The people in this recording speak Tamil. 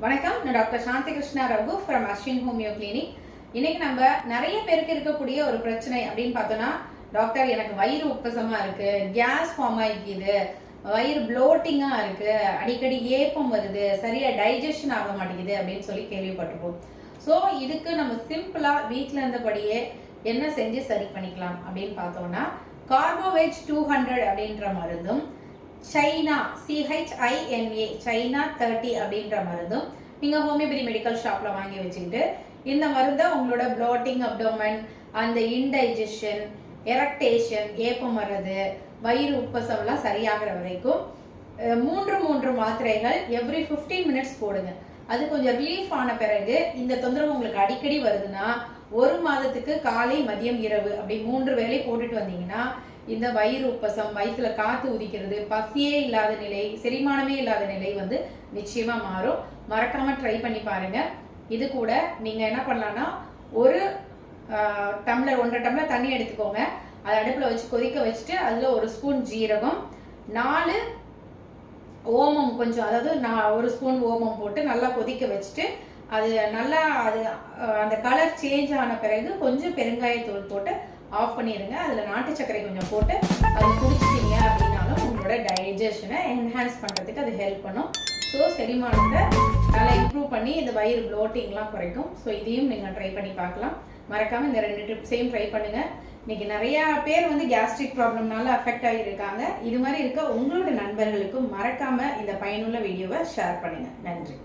வணக்கம். நான் doctor Shanti Krishna Raghu from Ashwin homeo clinic இன்னைக்கு நம்ம நிறைய பேருக்கு இருக்கக்கூடிய ஒரு பிரச்சனை அப்படின்னு பார்த்தோம்னா டாக்டர் எனக்கு வயிறு உப்பசமா இருக்கு கேஸ் ஃபார்ம் ஆகிக்குது வயிறு ப்ளோட்டிங்கா இருக்கு அடிக்கடி ஏப்பம் வருது சரியா டைஜஷன் ஆக மாட்டேங்குது அப்படின்னு சொல்லி கேள்விப்பட்டிருப்போம். ஸோ இதுக்கு நம்ம சிம்பிளா வீட்டில் இருந்தபடியே என்ன செஞ்சு சரி பண்ணிக்கலாம் அப்படின்னு பார்த்தோம்னா கார்போவேஜ் டூ ஹண்ட்ரட் அப்படின்ற மருந்தும் சைனா சிஹெச்ஐஎன்ஏ சைனா தேர்ட்டி அப்படின்ற மருந்தும் நீங்கள் ஹோமியோபதி மெடிக்கல் ஷாப்பில் வாங்கி வச்சுக்கிட்டு இந்த மருந்தை உங்களோட ப்ளோட்டிங் அப்டோமன் அந்த இன்டைஜஷன் எரக்டேஷன் ஏப்பம் வர்றது வயிறு உப்பசம்லாம் சரியாகிற வரைக்கும் மூன்று மூன்று மாத்திரைகள் எவ்ரி 15 மினிட்ஸ் போடுங்க. அது கொஞ்சம் ரிலீஃப் ஆன பிறகு இந்த தொந்தரவு உங்களுக்கு அடிக்கடி வருதுன்னா ஒரு மாதத்துக்கு காலை மதியம் இரவு அப்படி மூன்று வேலை போட்டுட்டு வந்தீங்கன்னா இந்த வயிறு உப்பசம் வயிற்றுல காத்து உதிக்கிறது பசியே இல்லாத நிலை செரிமானமே இல்லாத நிலை வந்து நிச்சயமா மாறும். மறக்காம ட்ரை பண்ணி பாருங்க. இது கூட நீங்க என்ன பண்ணலாம்னா ஒரு டம்ளர் ஒன்றரை டம்ளர் தண்ணி எடுத்துக்கோங்க. அதை அடுப்புல வச்சு கொதிக்க வச்சுட்டு அதுல ஒரு ஸ்பூன் ஜீரகம் நாலு கொஞ்சம் அதாவது நான் ஒரு ஸ்பூன் ஓமம் போட்டு நல்லா கொதிக்க வச்சுட்டு அது நல்லா அது அந்த கலர் சேஞ்ச் ஆன பிறகு கொஞ்சம் பெருங்காயத்தூள் போட்டு ஆஃப் பண்ணிடுங்க அதில் நாட்டு சர்க்கரை கொஞ்சம் போட்டு அது குடிச்சிட்டீங்க அப்படின்னாலும் உங்களோட டைஜஷனை என்ஹான்ஸ் பண்ணுறதுக்கு அது ஹெல்ப் பண்ணும். ஸோ செரிமானத்தை நல்லா இம்ப்ரூவ் பண்ணி இந்த வயிறு ப்ளோட்டிங்லாம் குறைக்கும். ஸோ இதையும் நீங்கள் ட்ரை பண்ணி பார்க்கலாம். மறக்காமல் இந்த ரெண்டு டிப்ஸையும் ட்ரை பண்ணுங்கள் இன்னைக்கு நிறையா பேர் வந்து கேஸ்ட்ரிக் ப்ராப்ளம்னால அஃபெக்ட் ஆகியிருக்காங்க. இது மாதிரி இருக்க உங்களோட நண்பர்களுக்கும் மறக்காம இந்த பயனுள்ள வீடியோவை ஷேர் பண்ணுங்க. நன்றி.